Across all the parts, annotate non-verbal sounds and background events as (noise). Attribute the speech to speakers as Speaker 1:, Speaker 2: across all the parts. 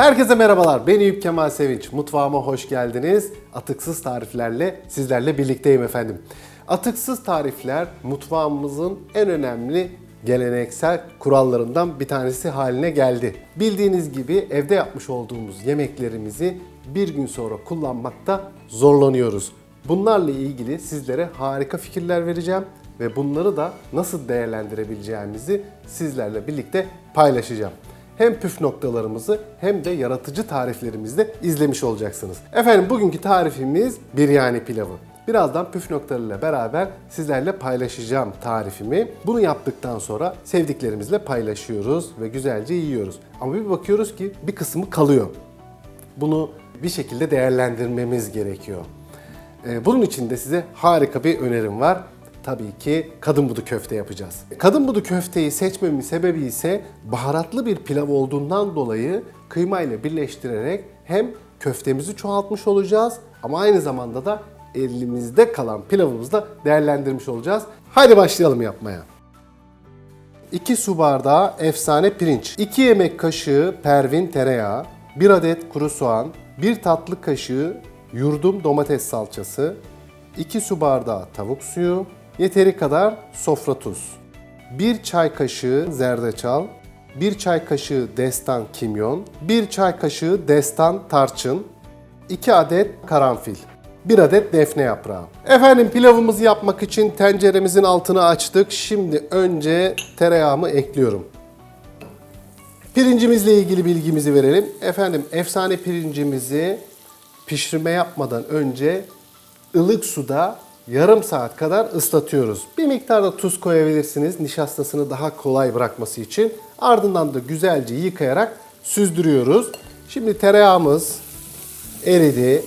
Speaker 1: Herkese merhabalar. Ben Eyüp Kemal Sevinç. Mutfağıma hoş geldiniz. Atıksız tariflerle sizlerle birlikteyim efendim. Atıksız tarifler mutfağımızın en önemli geleneksel kurallarından bir tanesi haline geldi. Bildiğiniz gibi evde yapmış olduğumuz yemeklerimizi bir gün sonra kullanmakta zorlanıyoruz. Bunlarla ilgili sizlere harika fikirler vereceğim ve bunları da nasıl değerlendirebileceğimizi sizlerle birlikte paylaşacağım hem püf noktalarımızı hem de yaratıcı tariflerimizde izlemiş olacaksınız. Efendim bugünkü tarifimiz biryani pilavı. Birazdan püf noktalarıyla beraber sizlerle paylaşacağım tarifimi. Bunu yaptıktan sonra sevdiklerimizle paylaşıyoruz ve güzelce yiyoruz. Ama bir bakıyoruz ki bir kısmı kalıyor. Bunu bir şekilde değerlendirmemiz gerekiyor. Ee, Bunun için de size harika bir önerim var. Tabii ki kadın budu köfte yapacağız. Kadın budu köfteyi seçmemin sebebi ise baharatlı bir pilav olduğundan dolayı kıyma ile birleştirerek hem köftemizi çoğaltmış olacağız ama aynı zamanda da elimizde kalan pilavımızı da değerlendirmiş olacağız. Haydi başlayalım yapmaya. 2 su bardağı efsane pirinç, 2 yemek kaşığı pervin tereyağı, 1 adet kuru soğan, 1 tatlı kaşığı yurdum domates salçası, 2 su bardağı tavuk suyu, yeteri kadar sofra tuz, 1 çay kaşığı zerdeçal, 1 çay kaşığı destan kimyon, 1 çay kaşığı destan tarçın, 2 adet karanfil. 1 adet defne yaprağı. Efendim pilavımızı yapmak için tenceremizin altını açtık. Şimdi önce tereyağımı ekliyorum. Pirincimizle ilgili bilgimizi verelim. Efendim efsane pirincimizi pişirme yapmadan önce ılık suda yarım saat kadar ıslatıyoruz. Bir miktar da tuz koyabilirsiniz nişastasını daha kolay bırakması için. Ardından da güzelce yıkayarak süzdürüyoruz. Şimdi tereyağımız eridi.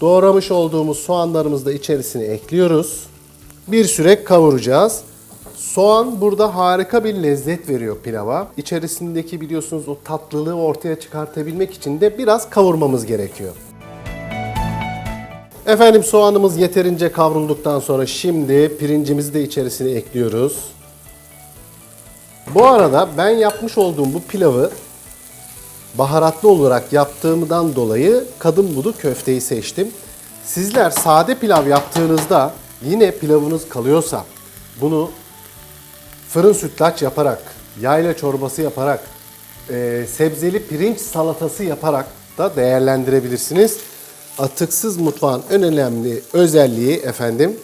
Speaker 1: Doğramış olduğumuz soğanlarımızı da içerisine ekliyoruz. Bir süre kavuracağız. Soğan burada harika bir lezzet veriyor pilava. İçerisindeki biliyorsunuz o tatlılığı ortaya çıkartabilmek için de biraz kavurmamız gerekiyor. Efendim soğanımız yeterince kavrulduktan sonra şimdi pirincimizi de içerisine ekliyoruz. Bu arada ben yapmış olduğum bu pilavı baharatlı olarak yaptığımdan dolayı kadın budu köfteyi seçtim. Sizler sade pilav yaptığınızda yine pilavınız kalıyorsa bunu fırın sütlaç yaparak, yayla çorbası yaparak, e, sebzeli pirinç salatası yaparak da değerlendirebilirsiniz. Atıksız mutfağın en önemli özelliği efendim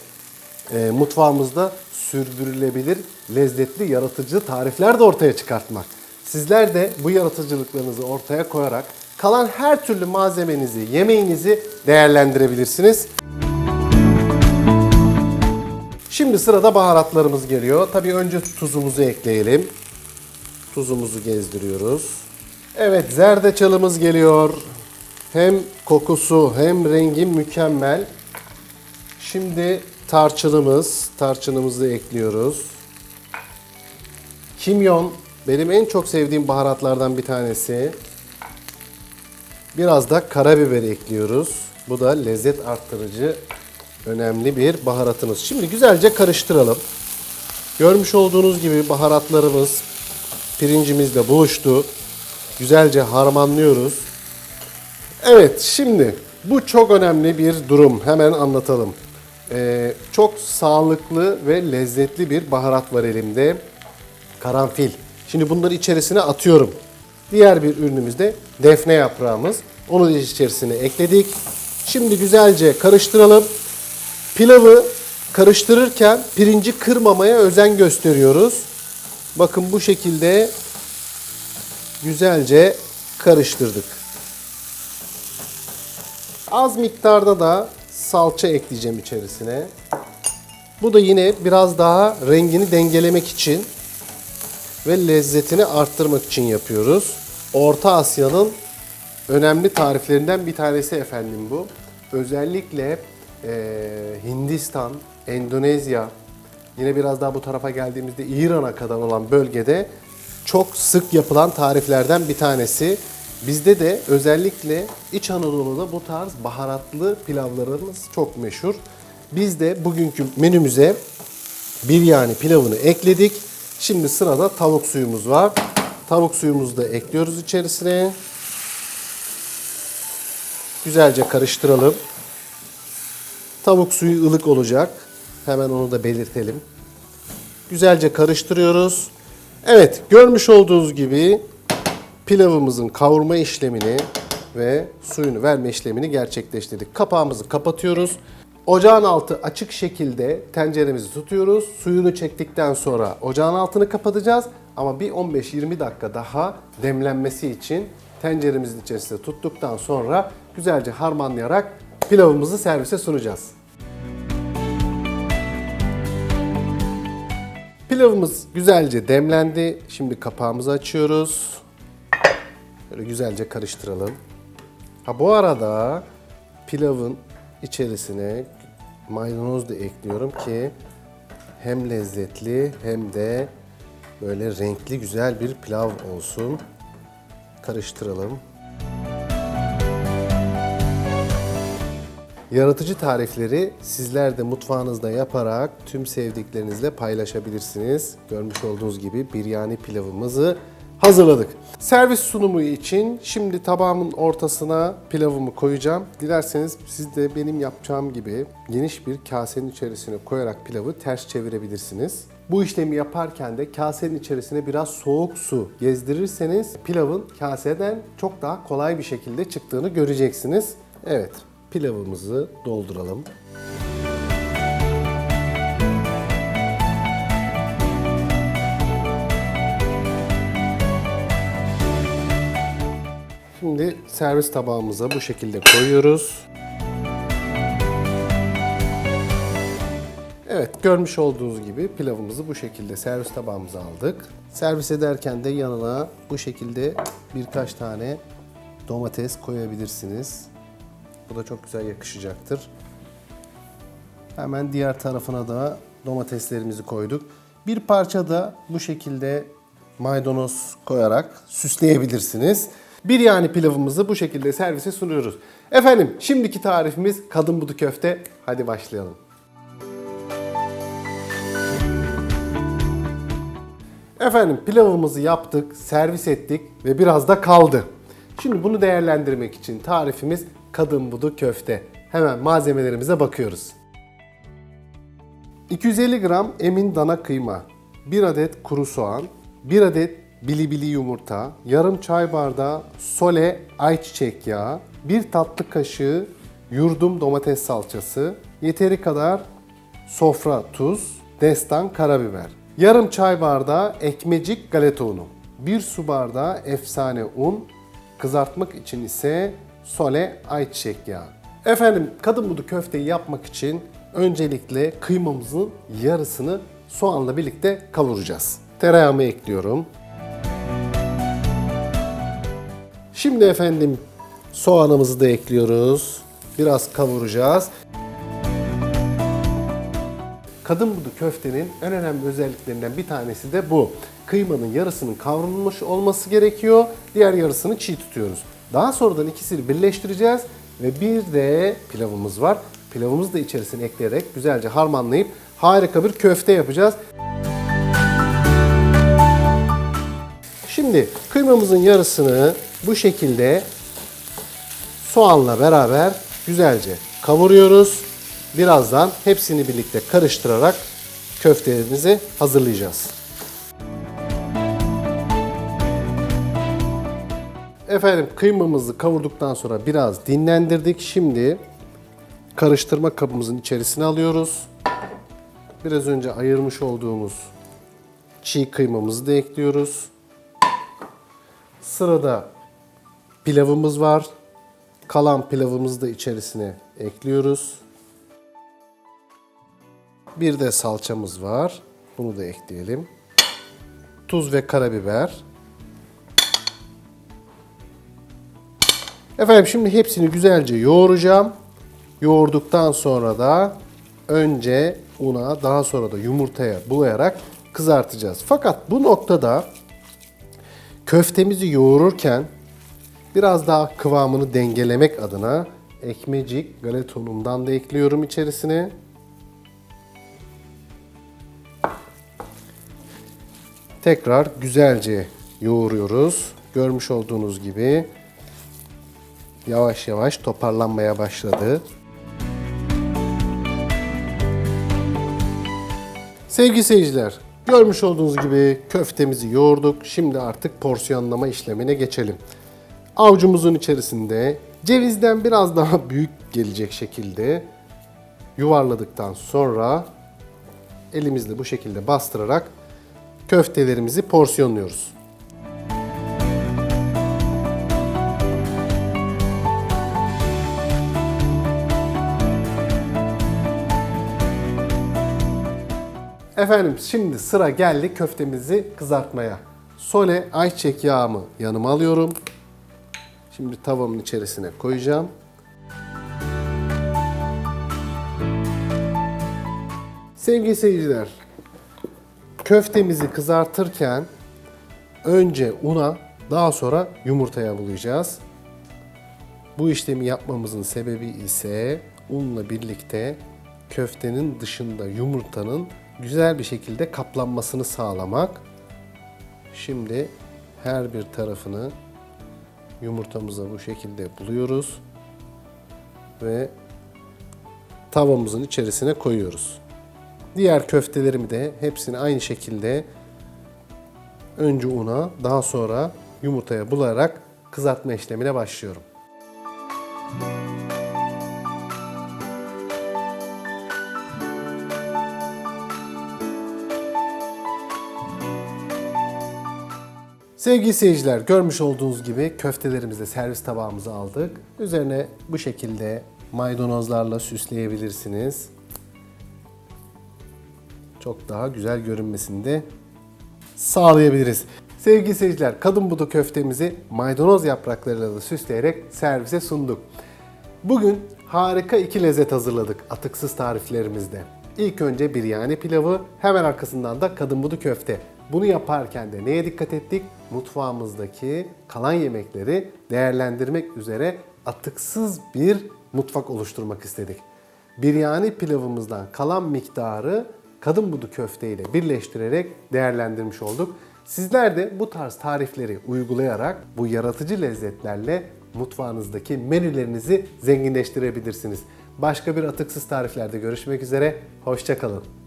Speaker 1: e, mutfağımızda sürdürülebilir, lezzetli, yaratıcı tarifler de ortaya çıkartmak. Sizler de bu yaratıcılıklarınızı ortaya koyarak kalan her türlü malzemenizi, yemeğinizi değerlendirebilirsiniz. Şimdi sırada baharatlarımız geliyor. Tabii önce tuzumuzu ekleyelim. Tuzumuzu gezdiriyoruz. Evet zerdeçalımız geliyor. Hem kokusu hem rengi mükemmel. Şimdi tarçınımız, tarçınımızı ekliyoruz. Kimyon benim en çok sevdiğim baharatlardan bir tanesi. Biraz da karabiber ekliyoruz. Bu da lezzet arttırıcı önemli bir baharatımız. Şimdi güzelce karıştıralım. Görmüş olduğunuz gibi baharatlarımız pirincimizle buluştu. Güzelce harmanlıyoruz. Evet şimdi bu çok önemli bir durum. Hemen anlatalım. Ee, çok sağlıklı ve lezzetli bir baharat var elimde. Karanfil. Şimdi bunları içerisine atıyorum. Diğer bir ürünümüz de defne yaprağımız. Onu da içerisine ekledik. Şimdi güzelce karıştıralım. Pilavı karıştırırken pirinci kırmamaya özen gösteriyoruz. Bakın bu şekilde güzelce karıştırdık. Az miktarda da salça ekleyeceğim içerisine. Bu da yine biraz daha rengini dengelemek için ve lezzetini arttırmak için yapıyoruz. Orta Asya'nın önemli tariflerinden bir tanesi efendim bu. Özellikle eee, Hindistan, Endonezya, yine biraz daha bu tarafa geldiğimizde İran'a kadar olan bölgede çok sık yapılan tariflerden bir tanesi. Bizde de özellikle İç Anadolu'da bu tarz baharatlı pilavlarımız çok meşhur. Biz de bugünkü menümüze biryani pilavını ekledik. Şimdi sırada tavuk suyumuz var. Tavuk suyumuzu da ekliyoruz içerisine. Güzelce karıştıralım. Tavuk suyu ılık olacak. Hemen onu da belirtelim. Güzelce karıştırıyoruz. Evet, görmüş olduğunuz gibi pilavımızın kavurma işlemini ve suyunu verme işlemini gerçekleştirdik. Kapağımızı kapatıyoruz. Ocağın altı açık şekilde tenceremizi tutuyoruz. Suyunu çektikten sonra ocağın altını kapatacağız. Ama bir 15-20 dakika daha demlenmesi için tenceremizin içerisinde tuttuktan sonra güzelce harmanlayarak pilavımızı servise sunacağız. Pilavımız güzelce demlendi. Şimdi kapağımızı açıyoruz. Böyle güzelce karıştıralım. Ha bu arada pilavın içerisine maydanoz da ekliyorum ki hem lezzetli hem de böyle renkli güzel bir pilav olsun. Karıştıralım. Yaratıcı tarifleri sizler de mutfağınızda yaparak tüm sevdiklerinizle paylaşabilirsiniz. Görmüş olduğunuz gibi biryani pilavımızı hazırladık. Servis sunumu için şimdi tabağımın ortasına pilavımı koyacağım. Dilerseniz siz de benim yapacağım gibi geniş bir kasenin içerisine koyarak pilavı ters çevirebilirsiniz. Bu işlemi yaparken de kasenin içerisine biraz soğuk su gezdirirseniz pilavın kaseden çok daha kolay bir şekilde çıktığını göreceksiniz. Evet, pilavımızı dolduralım. Şimdi servis tabağımıza bu şekilde koyuyoruz. Evet, görmüş olduğunuz gibi pilavımızı bu şekilde servis tabağımıza aldık. Servis ederken de yanına bu şekilde birkaç tane domates koyabilirsiniz. Bu da çok güzel yakışacaktır. Hemen diğer tarafına da domateslerimizi koyduk. Bir parça da bu şekilde maydanoz koyarak süsleyebilirsiniz. Biryani pilavımızı bu şekilde servise sunuyoruz. Efendim şimdiki tarifimiz kadın budu köfte. Hadi başlayalım. Efendim pilavımızı yaptık, servis ettik ve biraz da kaldı. Şimdi bunu değerlendirmek için tarifimiz kadın budu köfte. Hemen malzemelerimize bakıyoruz. 250 gram emin dana kıyma, 1 adet kuru soğan, 1 adet bilibili yumurta, yarım çay bardağı sole ayçiçek yağı, 1 tatlı kaşığı yurdum domates salçası, yeteri kadar sofra tuz, destan karabiber, yarım çay bardağı ekmecik galeta unu, 1 su bardağı efsane un, kızartmak için ise sole ayçiçek yağı. Efendim kadın budu köfteyi yapmak için öncelikle kıymamızın yarısını soğanla birlikte kavuracağız. Tereyağımı ekliyorum. Şimdi efendim soğanımızı da ekliyoruz. Biraz kavuracağız. Kadın budu köftenin en önemli özelliklerinden bir tanesi de bu. Kıymanın yarısının kavrulmuş olması gerekiyor. Diğer yarısını çiğ tutuyoruz. Daha sonradan ikisini birleştireceğiz ve bir de pilavımız var. Pilavımızı da içerisine ekleyerek güzelce harmanlayıp harika bir köfte yapacağız. Şimdi kıymamızın yarısını bu şekilde soğanla beraber güzelce kavuruyoruz. Birazdan hepsini birlikte karıştırarak köftelerimizi hazırlayacağız. Efendim kıymamızı kavurduktan sonra biraz dinlendirdik. Şimdi karıştırma kabımızın içerisine alıyoruz. Biraz önce ayırmış olduğumuz çiğ kıymamızı da ekliyoruz. Sırada pilavımız var. Kalan pilavımızı da içerisine ekliyoruz. Bir de salçamız var. Bunu da ekleyelim. Tuz ve karabiber. Efendim şimdi hepsini güzelce yoğuracağım. Yoğurduktan sonra da önce una daha sonra da yumurtaya bulayarak kızartacağız. Fakat bu noktada köftemizi yoğururken biraz daha kıvamını dengelemek adına ekmecik galeta unumdan da ekliyorum içerisine. Tekrar güzelce yoğuruyoruz. Görmüş olduğunuz gibi yavaş yavaş toparlanmaya başladı. Sevgili seyirciler, görmüş olduğunuz gibi köftemizi yoğurduk. Şimdi artık porsiyonlama işlemine geçelim. Avucumuzun içerisinde cevizden biraz daha (laughs) büyük gelecek şekilde yuvarladıktan sonra elimizle bu şekilde bastırarak köftelerimizi porsiyonluyoruz. Efendim şimdi sıra geldi köftemizi kızartmaya. Sole ayçiçek yağımı yanıma alıyorum. Şimdi tavamın içerisine koyacağım. Sevgili seyirciler, köftemizi kızartırken önce una, daha sonra yumurtaya bulayacağız. Bu işlemi yapmamızın sebebi ise unla birlikte köftenin dışında yumurtanın güzel bir şekilde kaplanmasını sağlamak. Şimdi her bir tarafını yumurtamıza bu şekilde buluyoruz ve tavamızın içerisine koyuyoruz. Diğer köftelerimi de hepsini aynı şekilde önce una, daha sonra yumurtaya bularak kızartma işlemine başlıyorum. Sevgili seyirciler, görmüş olduğunuz gibi köftelerimizi servis tabağımıza aldık. Üzerine bu şekilde maydanozlarla süsleyebilirsiniz. Çok daha güzel görünmesini de sağlayabiliriz. Sevgili seyirciler, kadın budu köftemizi maydanoz yapraklarıyla da süsleyerek servise sunduk. Bugün harika iki lezzet hazırladık atıksız tariflerimizde. İlk önce biryani pilavı, hemen arkasından da kadın budu köfte. Bunu yaparken de neye dikkat ettik? Mutfağımızdaki kalan yemekleri değerlendirmek üzere atıksız bir mutfak oluşturmak istedik. Biryani pilavımızdan kalan miktarı kadın budu köfte ile birleştirerek değerlendirmiş olduk. Sizler de bu tarz tarifleri uygulayarak bu yaratıcı lezzetlerle mutfağınızdaki menülerinizi zenginleştirebilirsiniz. Başka bir atıksız tariflerde görüşmek üzere, hoşçakalın.